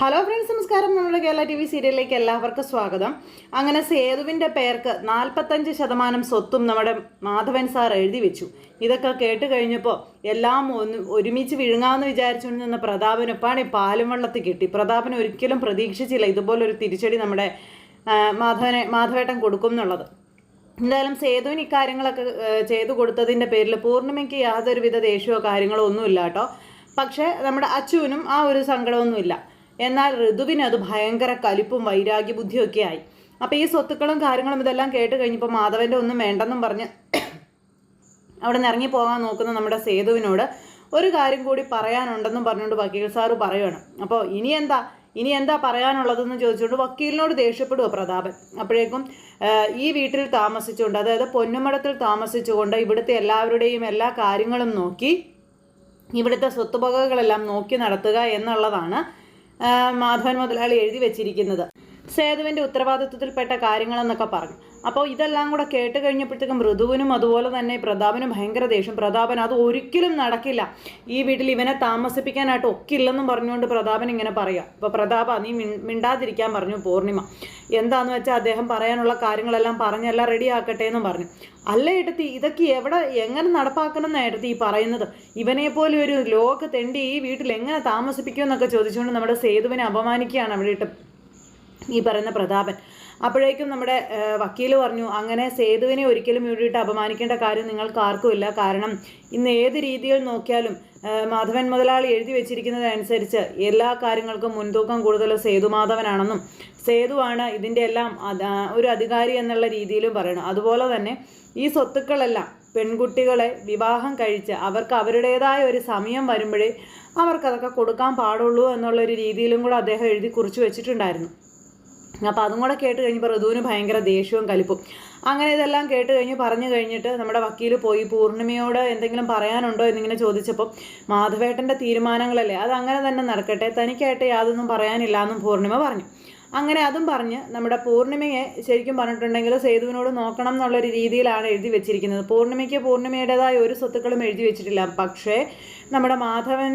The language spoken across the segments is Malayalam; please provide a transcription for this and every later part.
ഹലോ ഫ്രണ്ട്സ് നമസ്കാരം. നമ്മുടെ കേരള ടി വി സീരിയലിലേക്ക് എല്ലാവർക്കും സ്വാഗതം. അങ്ങനെ സേതുവിന്റെ പേർക്ക് നാൽപ്പത്തഞ്ച് ശതമാനം സ്വത്തും നമ്മുടെ മാധവൻ സാർ എഴുതി വെച്ചു. ഇതൊക്കെ കേട്ട് കഴിഞ്ഞപ്പോൾ എല്ലാം ഒന്ന് ഒരുമിച്ച് വിഴുങ്ങാമെന്ന് വിചാരിച്ചുകൊണ്ട് നിന്ന പ്രതാപന് ഈ പാലും വെള്ളത്തിൽ കിട്ടി. പ്രതാപൻ ഒരിക്കലും പ്രതീക്ഷിച്ചില്ല ഇതുപോലൊരു തിരിച്ചടി നമ്മുടെ മാധവനെ മാധവേട്ടൻ കൊടുക്കും എന്നുള്ളത്. എന്തായാലും സേതുവിന് ഇക്കാര്യങ്ങളൊക്കെ ചെയ്തു കൊടുത്തതിന്റെ പേരിൽ പൂർണിമയ്ക്ക് യാതൊരുവിധ ദേഷ്യമോ കാര്യങ്ങളോ ഒന്നുമില്ല കേട്ടോ. പക്ഷേ നമ്മുടെ അച്ചുവിനും ആ ഒരു സങ്കടമൊന്നുമില്ല. എന്നാൽ ഋതുവിന് അത് ഭയങ്കര കലിപ്പും വൈരാഗ്യ ബുദ്ധിയൊക്കെ ആയി അപ്പോൾ ഈ സ്വത്തുക്കളും കാര്യങ്ങളും ഇതെല്ലാം കേട്ട് കഴിഞ്ഞപ്പോൾ മാധവന്റെ ഒന്നും വേണ്ടെന്നും പറഞ്ഞ് അവിടെ നിന്ന് ഇറങ്ങി പോകാൻ നോക്കുന്ന നമ്മുടെ സേതുവിനോട് ഒരു കാര്യം കൂടി പറയാനുണ്ടെന്നും പറഞ്ഞുകൊണ്ട് വക്കീൽ സാറ് പറയുകയാണ് അപ്പോൾ ഇനി എന്താ? ഇനി എന്താ പറയാനുള്ളതെന്ന് ചോദിച്ചുകൊണ്ട് വക്കീലിനോട് ദേഷ്യപ്പെടുക പ്രതാപൻ. അപ്പോഴേക്കും ഈ വീട്ടിൽ താമസിച്ചുകൊണ്ട് അതായത് പൊന്നുമടത്തിൽ താമസിച്ചുകൊണ്ട് ഇവിടുത്തെ എല്ലാവരുടെയും എല്ലാ കാര്യങ്ങളും നോക്കി ഇവിടുത്തെ സ്വത്തുവകകളെല്ലാം നോക്കി നടത്തുക എന്നുള്ളതാണ് മാധവൻ മുതലാളി എഴുതി വെച്ചിരിക്കുന്നത്. സേതുവിന്റെ ഉത്തരവാദിത്വത്തിൽപ്പെട്ട കാര്യങ്ങളെന്നൊക്കെ പറഞ്ഞു. അപ്പോൾ ഇതെല്ലാം കൂടെ കേട്ട് കഴിഞ്ഞപ്പോഴത്തേക്കും മൃദുവിനും അതുപോലെ തന്നെ പ്രതാപനും ഭയങ്കര ദേഷ്യം. പ്രതാപൻ അത് ഒരിക്കലും നടക്കില്ല. ഈ വീട്ടിൽ ഇവനെ താമസിപ്പിക്കാനായിട്ട് ഒക്കില്ലെന്നും പറഞ്ഞുകൊണ്ട് പ്രതാപൻ ഇങ്ങനെ പറയാം. അപ്പോൾ പ്രതാപ നീ മിണ്ടാതിരിക്കാൻ പറഞ്ഞു പൂർണിമ. എന്താന്ന് വെച്ചാൽ അദ്ദേഹം പറയാനുള്ള കാര്യങ്ങളെല്ലാം പറഞ്ഞെല്ലാം റെഡി ആക്കട്ടെ എന്നും പറഞ്ഞു. അല്ല ഏട്ടത്തി ഇതൊക്കെ എവിടെ എങ്ങനെ നടപ്പാക്കണം എന്നാ ഏട്ടത്തി ഈ പറയുന്നത്? ഇവനെ പോലെ ഒരു ലോക തെണ്ടി ഈ വീട്ടിൽ എങ്ങനെ താമസിപ്പിക്കുമെന്നൊക്കെ ചോദിച്ചുകൊണ്ട് നമ്മുടെ സേതുവിനെ അപമാനിക്കുകയാണ് അവിടെ ഈ പറയുന്ന പ്രതാപൻ. അപ്പോഴേക്കും നമ്മുടെ വക്കീൽ പറഞ്ഞു അങ്ങനെ സേതുവിനെ ഒരിക്കലും ഇവിടെയിട്ട് അപമാനിക്കേണ്ട കാര്യം നിങ്ങൾക്ക് ആർക്കുമില്ല കാരണം ഇന്ന് ഏത് രീതിയിൽ നോക്കിയാലും മാധവൻ മുതലാളി എഴുതി വെച്ചിരിക്കുന്നതനുസരിച്ച് എല്ലാ കാര്യങ്ങൾക്കും മുൻതൂക്കം കൂടുതൽ സേതു മാധവനാണെന്നും സേതുവാണ് ഇതിന്റെ എല്ലാം ഒരു അധികാരി എന്നുള്ള രീതിയിലും പറയണം. അതുപോലെ തന്നെ ഈ സ്വത്തുക്കളെല്ലാം പെൺകുട്ടികളെ വിവാഹം കഴിച്ച് അവർക്ക് അവരുടേതായ ഒരു സമയം വരുമ്പോഴേ അവർക്കതൊക്കെ കൊടുക്കാൻ പാടുള്ളൂ എന്നുള്ളൊരു രീതിയിലും കൂടെ അദ്ദേഹം എഴുതി കുറിച്ച് വെച്ചിട്ടുണ്ടായിരുന്നു. അപ്പോൾ അതും കൂടെ കേട്ട് കഴിഞ്ഞപ്പോൾ ഋതുവിന് ഭയങ്കര ദേഷ്യവും കലിപ്പും. അങ്ങനെ ഇതെല്ലാം കേട്ട് കഴിഞ്ഞ് പറഞ്ഞു കഴിഞ്ഞിട്ട് നമ്മുടെ വക്കീൽ പോയി പൂർണിമയോട് എന്തെങ്കിലും പറയാനുണ്ടോ എന്നിങ്ങനെ ചോദിച്ചപ്പോൾ മാധവേട്ടന്റെ തീരുമാനങ്ങളല്ലേ? അത് അങ്ങനെ തന്നെ നടക്കട്ടെ. തനിക്കായിട്ട് യാതൊന്നും പറയാനില്ല എന്നും പൂർണിമ പറഞ്ഞു. അങ്ങനെ അതും പറഞ്ഞ് നമ്മുടെ പൂർണിമയെ ശരിക്കും പറഞ്ഞിട്ടുണ്ടെങ്കിൽ സേതുവിനോട് നോക്കണം എന്നുള്ളൊരു രീതിയിലാണ് എഴുതി വെച്ചിരിക്കുന്നത്. പൂർണിമയ്ക്ക് പൂർണിമയുടേതായ ഒരു സ്വത്തുക്കളും എഴുതി വെച്ചിട്ടില്ല. പക്ഷേ നമ്മുടെ മാധവൻ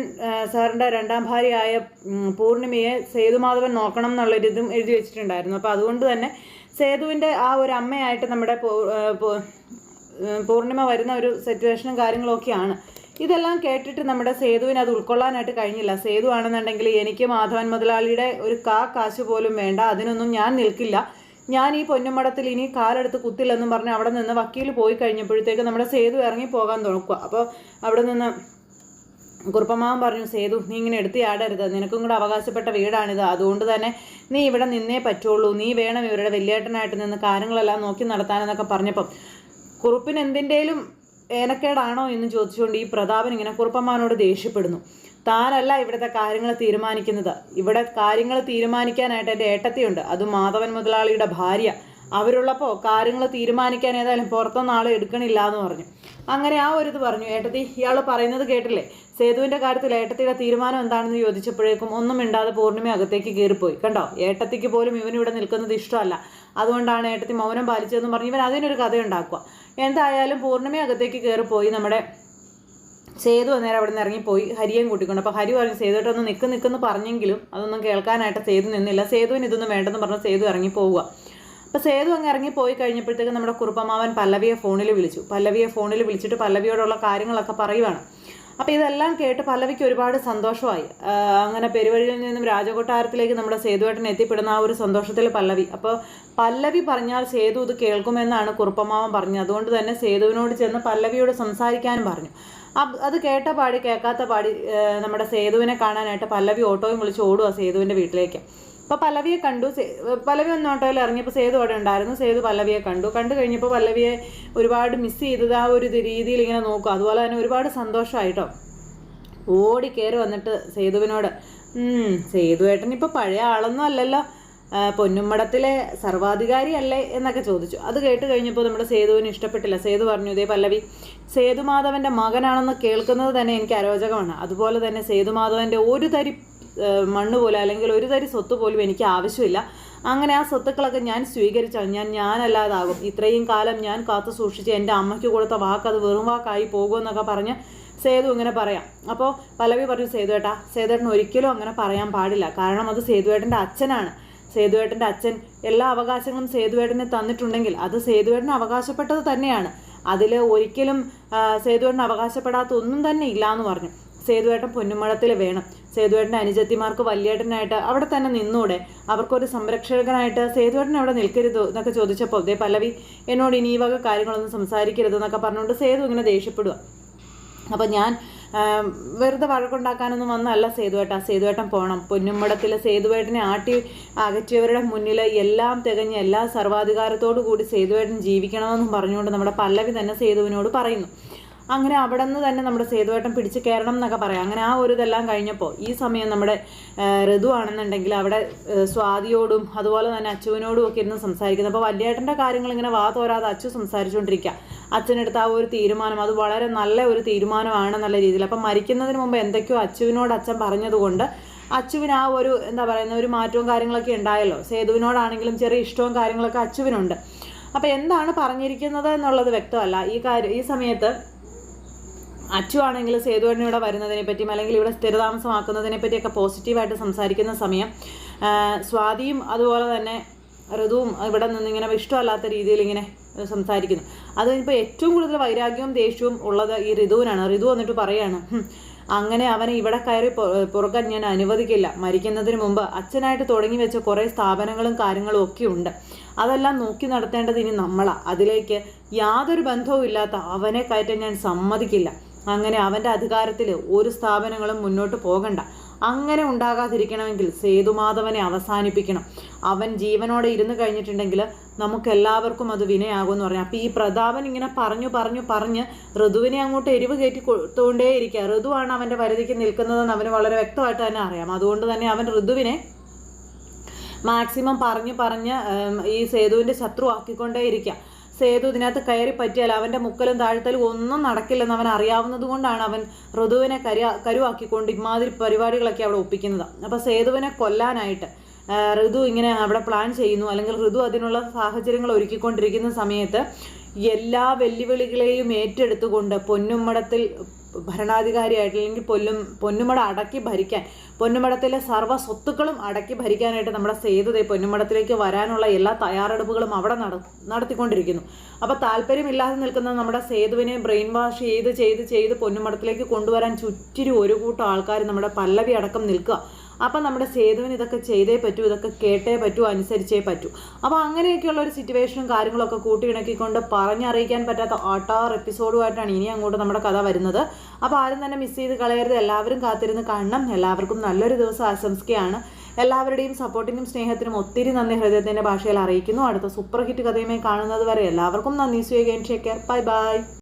സാറിന്റെ രണ്ടാം ഭാര്യയായ പൂർണിമയെ സേതുമാധവൻ നോക്കണം എന്നുള്ളൊരിതും എഴുതി വെച്ചിട്ടുണ്ടായിരുന്നു. അപ്പോൾ അതുകൊണ്ട് തന്നെ സേതുവിന്റെ ആ ഒരു അമ്മയായിട്ട് നമ്മുടെ പൂർണിമ വരുന്ന ഒരു സിറ്റുവേഷനും കാര്യങ്ങളൊക്കെയാണ്. ഇതെല്ലാം കേട്ടിട്ട് നമ്മുടെ സേതുവിന് അത് ഉൾക്കൊള്ളാനായിട്ട് കഴിഞ്ഞില്ല. സേതു ആണെന്നുണ്ടെങ്കിൽ എനിക്ക് മാധവൻ മുതലാളിയുടെ ഒരു കാ കാശ് പോലും വേണ്ട. അതിനൊന്നും ഞാൻ നിൽക്കില്ല. ഞാൻ ഈ പൊന്നുമടത്തിൽ ഇനി കാലെടുത്ത് കുത്തില്ലെന്നും പറഞ്ഞ് അവിടെ നിന്ന് വക്കീൽ പോയി കഴിഞ്ഞപ്പോഴത്തേക്ക് നമ്മുടെ സേതു ഇറങ്ങി പോകാൻ തുടക്കുക അപ്പോൾ അവിടെ നിന്ന് കുറുപ്പമാവൻ പറഞ്ഞു സേതു നീ ഇങ്ങനെ എടുത്ത് ആടരുത്. നിനക്കും കൂടെ അവകാശപ്പെട്ട വീടാണിത്. അതുകൊണ്ട് തന്നെ നീ ഇവിടെ നിന്നേ പറ്റുള്ളൂ. നീ വേണം ഇവരുടെ വലിയേട്ടനായിട്ട് നിന്ന് കാര്യങ്ങളെല്ലാം നോക്കി നടത്താനെന്നൊക്കെ പറഞ്ഞപ്പം. കുറുപ്പിന് എന്തിന്റെയും ഏനക്കേടാണോ എന്ന് ചോദിച്ചുകൊണ്ട് ഈ പ്രതാപൻ ഇങ്ങനെ കുറുപ്പമ്മാനോട് ദേഷ്യപ്പെടുന്നു. താനല്ല ഇവിടുത്തെ കാര്യങ്ങൾ തീരുമാനിക്കുന്നത്. ഇവിടെ കാര്യങ്ങൾ തീരുമാനിക്കാനായിട്ട് എന്റെ ഏട്ടത്തിയുണ്ട്. അത് മാധവൻ മുതലാളിയുടെ ഭാര്യ. അവരുള്ളപ്പോൾ കാര്യങ്ങൾ തീരുമാനിക്കാൻ ഏതായാലും പുറത്തൊന്നും ആളെ എടുക്കണില്ല എന്ന് പറഞ്ഞു. അങ്ങനെ ആ ഒരു ഇത് പറഞ്ഞു. ഏട്ടത്തി ഇയാൾ പറയുന്നത് കേട്ടില്ലേ? സേതുവിന്റെ കാര്യത്തിൽ ഏട്ടത്തിയുടെ തീരുമാനം എന്താണെന്ന് ചോദിച്ചപ്പോഴേക്കും ഒന്നും മിണ്ടാതെ പൂർണിമ അകത്തേക്ക് കയറിപ്പോയി. കണ്ടോ? ഏട്ടത്തിക്ക് പോലും ഇവനിവിടെ നിൽക്കുന്നത് ഇഷ്ടമല്ല. അതുകൊണ്ടാണ് ഏട്ടത്തി മൗനം പാലിച്ചതെന്ന് പറഞ്ഞ് ഇവൻ അതിനൊരു കഥയുണ്ടാക്കുക. എന്തായാലും പൂർണിമ അകത്തേക്ക് കയറിപ്പോയി നമ്മുടെ സേതു അന്നേരം അവിടെ നിന്ന് ഇറങ്ങിപ്പോയി. ഹരിയേയും കൂട്ടിക്കൊണ്ട്. അപ്പോൾ ഹരി പറഞ്ഞു സേതുട്ടൊന്ന് നിൽക്ക് നിൽക്കുന്നു പറഞ്ഞെങ്കിലും അതൊന്നും കേൾക്കാനായിട്ട് സേതു നിന്നില്ല. സേതുവിന് ഇതൊന്നും വേണ്ടെന്ന് പറഞ്ഞ് സേതു ഇറങ്ങിപ്പോവുക. അപ്പോൾ സേതു അങ്ങ് ഇറങ്ങിപ്പോയി കഴിഞ്ഞപ്പോഴത്തേക്ക് നമ്മുടെ കുറുപ്പമാവൻ പല്ലവിയെ ഫോണിൽ വിളിച്ചു. പല്ലവിയെ ഫോണിൽ വിളിച്ചിട്ട് പല്ലവിയോടുള്ള കാര്യങ്ങളൊക്കെ പറയുവാണ്. അപ്പോൾ ഇതെല്ലാം കേട്ട് പല്ലവിക്ക് ഒരുപാട് സന്തോഷമായി. അങ്ങനെ പെരുവഴിയിൽ നിന്നും രാജകൊട്ടാരത്തിലേക്ക് നമ്മുടെ സേതുവേട്ടൻ എത്തിപ്പെടുന്ന ആ ഒരു സന്തോഷത്തിൽ പല്ലവി. അപ്പോൾ പല്ലവി പറഞ്ഞാൽ സേതു ഇത് കേൾക്കുമെന്നാണ് കുറുപ്പമാവൻ പറഞ്ഞത്. അതുകൊണ്ട് തന്നെ സേതുവിനോട് ചെന്ന് പല്ലവിയോട് സംസാരിക്കാനും പറഞ്ഞു. അത് കേട്ട പാടി കേൾക്കാത്ത പാടി നമ്മുടെ സേതുവിനെ കാണാനായിട്ട് പല്ലവി ഓട്ടോയും വിളിച്ച് ഓടുക സേതുവിന്റെ വീട്ടിലേക്ക്. അപ്പോൾ പല്ലവിയെ കണ്ടു. പല്ലവി ഒന്ന് ഓട്ടോയിൽ ഇറങ്ങിയപ്പോൾ സേതു അവിടെ ഉണ്ടായിരുന്നു. സേതു പല്ലവിയെ കണ്ടു. കണ്ടു കഴിഞ്ഞപ്പോൾ പല്ലവിയെ ഒരുപാട് മിസ് ചെയ്തത് ആ ഒരു രീതിയിൽ ഇങ്ങനെ നോക്കും. അതുപോലെ തന്നെ ഒരുപാട് സന്തോഷമായിട്ടോ ഓടി കയറി വന്നിട്ട് സേതുവിനോട് "ഉം, സേതു ഏട്ടൻ ഇപ്പോൾ പഴയ ആളൊന്നും അല്ലല്ലോ. പൊന്നുമടത്തിലെ സർവാധികാരി അല്ലേ? എന്നൊക്കെ ചോദിച്ചു. അത് കേട്ട് കഴിഞ്ഞപ്പോൾ നമ്മുടെ സേതുവിന് ഇഷ്ടപ്പെട്ടില്ല. സേതു പറഞ്ഞു ഇതേ പല്ലവി സേതുമാധവന്റെ മകനാണെന്ന് കേൾക്കുന്നത് തന്നെ എനിക്ക് അരോചകമാണ്. അതുപോലെ തന്നെ സേതുമാധവന്റെ ഒരു തരി മണ്ണ് പോലെ അല്ലെങ്കിൽ ഒരു തരി സ്വത്ത് പോലും എനിക്ക് ആവശ്യമില്ല. അങ്ങനെ ആ സ്വത്തുക്കളൊക്കെ ഞാൻ സ്വീകരിച്ചാൽ ഞാൻ ഞാനല്ലാതാകും. ഇത്രയും കാലം ഞാൻ കാത്തു സൂക്ഷിച്ച് എന്റെ അമ്മയ്ക്ക് കൊടുത്ത വാക്ക് അത് വെറും വാക്കായി പോകുമെന്നൊക്കെ പറഞ്ഞ് സേതു ഇങ്ങനെ പറയാം. അപ്പോൾ പലവി പറഞ്ഞു സേതുവേട്ടാ സേതുവേട്ടൻ ഒരിക്കലും അങ്ങനെ പറയാൻ പാടില്ല. കാരണം അത് സേതുവേട്ടന്റെ അച്ഛനാണ്. സേതുവേട്ടന്റെ അച്ഛൻ എല്ലാ അവകാശങ്ങളും സേതുവേട്ടനെ തന്നിട്ടുണ്ടെങ്കിൽ അത് സേതുവേട്ടന് അവകാശപ്പെട്ടത് തന്നെയാണ്. അതിൽ ഒരിക്കലും സേതുവേട്ടൻ അവകാശപ്പെടാത്ത ഒന്നും തന്നെ ഇല്ല എന്ന് പറഞ്ഞു. സേതുവേട്ടൻ പൊന്നുമഴത്തിൽ വേണം. സേതുവേട്ടന്റെ അനുജത്തിമാർക്ക് വല്യേട്ടനായിട്ട് അവിടെ തന്നെ നിന്നൂടെ. അവർക്കൊരു സംരക്ഷകനായിട്ട് സേതുവേട്ടൻ അവിടെ നിൽക്കരുത് എന്നൊക്കെ ചോദിച്ചപ്പോൾ ദേ പല്ലവി എന്നോട് ഇനി വക കാര്യങ്ങളൊന്നും സംസാരിക്കരുത് എന്നൊക്കെ പറഞ്ഞുകൊണ്ട് സേതു ഇങ്ങനെ ദേഷ്യപ്പെടുക അപ്പം ഞാൻ വെറുതെ വഴക്കുണ്ടാക്കാനൊന്നും വന്നല്ല സേതുവേട്ട. സേതുവേട്ടൻ പോകണം പൊന്നുമ്പടത്തിൽ സേതുവേട്ടനെ ആട്ടി അകറ്റിയവരുടെ മുന്നിൽ എല്ലാം തികഞ്ഞ് എല്ലാ സർവാധികാരത്തോടു കൂടി സേതുവേട്ടൻ ജീവിക്കണമെന്നും പറഞ്ഞുകൊണ്ട് നമ്മുടെ പല്ലവി തന്നെ സേതുവിനോട് പറയുന്നു. അങ്ങനെ അവിടെ നിന്ന് തന്നെ നമ്മുടെ സേതുവേട്ടൻ പിടിച്ച് കയറണം എന്നൊക്കെ പറയാം. അങ്ങനെ ആ ഒരു ഇതെല്ലാം കഴിഞ്ഞപ്പോൾ ഈ സമയം നമ്മുടെ ഋതു ആണെന്നുണ്ടെങ്കിൽ അവിടെ സ്വാതിയോടും അതുപോലെ തന്നെ അച്ചുവിനോടും ഒക്കെ ഇരുന്ന് സംസാരിക്കുന്നത് അപ്പോൾ വല്യേട്ടന്റെ കാര്യങ്ങൾ ഇങ്ങനെ വാ തോരാതെ അച്ചു സംസാരിച്ചുകൊണ്ടിരിക്കുക അച്ഛനെടുത്ത ആ ഒരു തീരുമാനം അത് വളരെ നല്ല ഒരു തീരുമാനമാണെന്നുള്ള രീതിയിൽ. അപ്പം മരിക്കുന്നതിന് മുമ്പ് എന്തൊക്കെയോ അച്ചുവിനോട് അച്ഛൻ പറഞ്ഞതുകൊണ്ട് അച്ചുവിന് ആ ഒരു എന്താ പറയുന്ന ഒരു മാറ്റവും കാര്യങ്ങളൊക്കെ ഉണ്ടായല്ലോ. സേതുവിനോടാണെങ്കിലും ചെറിയ ഇഷ്ടവും കാര്യങ്ങളൊക്കെ അച്ചുവിനുണ്ട്. അപ്പോൾ എന്താണ് പറഞ്ഞിരിക്കുന്നത് എന്നുള്ളത് വ്യക്തമല്ല. ഈ കാര്യം ഈ സമയത്ത് അച്ചു ആണെങ്കിൽ സേതുവേട്ടൻ ഇവിടെ വരുന്നതിനെ പറ്റിയും അല്ലെങ്കിൽ ഇവിടെ സ്ഥിരതാമസമാക്കുന്നതിനെ പറ്റിയൊക്കെ പോസിറ്റീവായിട്ട് സംസാരിക്കുന്ന സമയം സ്വാതിയും അതുപോലെ തന്നെ ഋതുവും ഇവിടെ നിന്ന് ഇങ്ങനെ ഇഷ്ടമല്ലാത്ത രീതിയിൽ ഇങ്ങനെ സംസാരിക്കുന്നു. അത് ഇപ്പോൾ ഏറ്റവും കൂടുതൽ വൈരാഗ്യവും ദേഷ്യവും ഉള്ളത് ഈ ഋതുവിനാണ്. ഋതു വന്നിട്ട് പറയാണ് അങ്ങനെ അവനെ ഇവിടെ കയറി പുറക്കാൻ ഞാൻ അനുവദിക്കില്ല. മരിക്കുന്നതിന് മുമ്പ് അച്ഛനായിട്ട് തുടങ്ങി വെച്ച കുറേ സ്ഥാപനങ്ങളും കാര്യങ്ങളും ഒക്കെ ഉണ്ട്. അതെല്ലാം നോക്കി നടത്തേണ്ടത് ഇനി നമ്മളാണ് അതിലേക്ക് യാതൊരു ബന്ധവും ഇല്ലാത്ത അവനെ കയറ്റാൻ ഞാൻ സമ്മതിക്കില്ല. അങ്ങനെ അവന്റെ അധികാരത്തിൽ ഒരു സ്ഥാപനങ്ങളും മുന്നോട്ട് പോകണ്ട. അങ്ങനെ ഉണ്ടാകാതിരിക്കണമെങ്കിൽ സേതുമാധവനെ അവസാനിപ്പിക്കണം. അവൻ ജീവനോടെ ഇരുന്ന് കഴിഞ്ഞിട്ടുണ്ടെങ്കിൽ നമുക്കെല്ലാവർക്കും അത് വിനയാകുമെന്ന് പറഞ്ഞു. അപ്പോൾ ഈ പ്രതാപൻ ഇങ്ങനെ പറഞ്ഞു പറഞ്ഞു പറഞ്ഞ് ഋതുവിനെ അങ്ങോട്ട് എരിവ് കയറ്റി കൊടുത്തുകൊണ്ടേ ഇരിക്കുക ഋതുവാണ് അവന്റെ പരിധിക്ക് നിൽക്കുന്നതെന്ന് അവന് വളരെ വ്യക്തമായിട്ട് തന്നെ അറിയാം. അതുകൊണ്ട് തന്നെ അവൻ ഋതുവിനെ മാക്സിമം പറഞ്ഞ് പറഞ്ഞ് ഈ സേതുവിന്റെ ശത്രു ആക്കിക്കൊണ്ടേയിരിക്കുക സേതു ഇതിനകത്ത് കയറി പറ്റിയാൽ അവന്റെ മുക്കലും താഴ്ത്തലും ഒന്നും നടക്കില്ലെന്ന് അവൻ അറിയാവുന്നത് കൊണ്ടാണ് അവൻ ഋതുവിനെ കരു കരുവാക്കിക്കൊണ്ട് ഇമാതിരി പരിപാടികളൊക്കെ അവിടെ ഒപ്പിക്കുന്നത്. അപ്പോൾ സേതുവിനെ കൊല്ലാനായിട്ട് ഋതു ഇങ്ങനെ അവിടെ പ്ലാൻ ചെയ്യുന്നു. അല്ലെങ്കിൽ ഋതു അതിനുള്ള സാഹചര്യങ്ങൾ ഒരുക്കിക്കൊണ്ടിരിക്കുന്ന സമയത്ത് എല്ലാ വെല്ലുവിളികളെയും ഏറ്റെടുത്തുകൊണ്ട് പൊന്നുമ്മടത്തിൽ ഭരണാധികാരിയായിട്ട് അല്ലെങ്കിൽ പൊല്ലും പൊന്നുമട അടക്കി ഭരിക്കാൻ പൊന്നുമടത്തിലെ സർവ സ്വത്തുക്കളും അടക്കി ഭരിക്കാനായിട്ട് നമ്മുടെ സേതുദേ പൊന്നുമടത്തിലേക്ക് വരാനുള്ള എല്ലാ തയ്യാറെടുപ്പുകളും അവിടെ നട നടത്തിക്കൊണ്ടിരിക്കുന്നു. അപ്പോൾ താല്പര്യമില്ലാതെ നിൽക്കുന്ന നമ്മുടെ സേതുവിനെ ബ്രെയിൻ വാഷ് ചെയ്ത് ചെയ്ത് ചെയ്ത് പൊന്നുമടത്തിലേക്ക് കൊണ്ടുവരാൻ ചുറ്റിരി ഒരു കൂട്ടം ആൾക്കാർ നമ്മുടെ പല്ലവി അടക്കം നിൽക്കുക. അപ്പം നമ്മുടെ സേതുവിന് ഇതൊക്കെ ചെയ്തേ പറ്റൂ ഇതൊക്കെ കേട്ടേ പറ്റൂ അനുസരിച്ചേ പറ്റൂ. അപ്പോൾ അങ്ങനെയൊക്കെയുള്ള ഒരു സിറ്റുവേഷനും കാര്യങ്ങളൊക്കെ കൂട്ടിയിണക്കിക്കൊണ്ട് പറഞ്ഞറിയിക്കാൻ പറ്റാത്ത ആട്ടാർ എപ്പിസോഡുമായിട്ടാണ് ഇനി അങ്ങോട്ട് നമ്മുടെ കഥ വരുന്നത്. അപ്പോൾ ആരും തന്നെ മിസ് ചെയ്ത് കളയരുത്. എല്ലാവരും കാത്തിരുന്ന് കാണണം. എല്ലാവർക്കും നല്ലൊരു ദിവസം ആശംസിക്കുകയാണ്. എല്ലാവരുടെയും സപ്പോർട്ടിനും സ്നേഹത്തിനും ഒത്തിരി നന്ദി. ഹൃദയത്തിന്റെ ഭാഷയിൽ അറിയിക്കുന്നു. അടുത്ത സൂപ്പർ ഹിറ്റ് കഥയുമായി കാണുന്നത് വരെ എല്ലാവർക്കും നന്ദി. സ്വീകരിച്ചേക്കാർ ബൈ ബൈ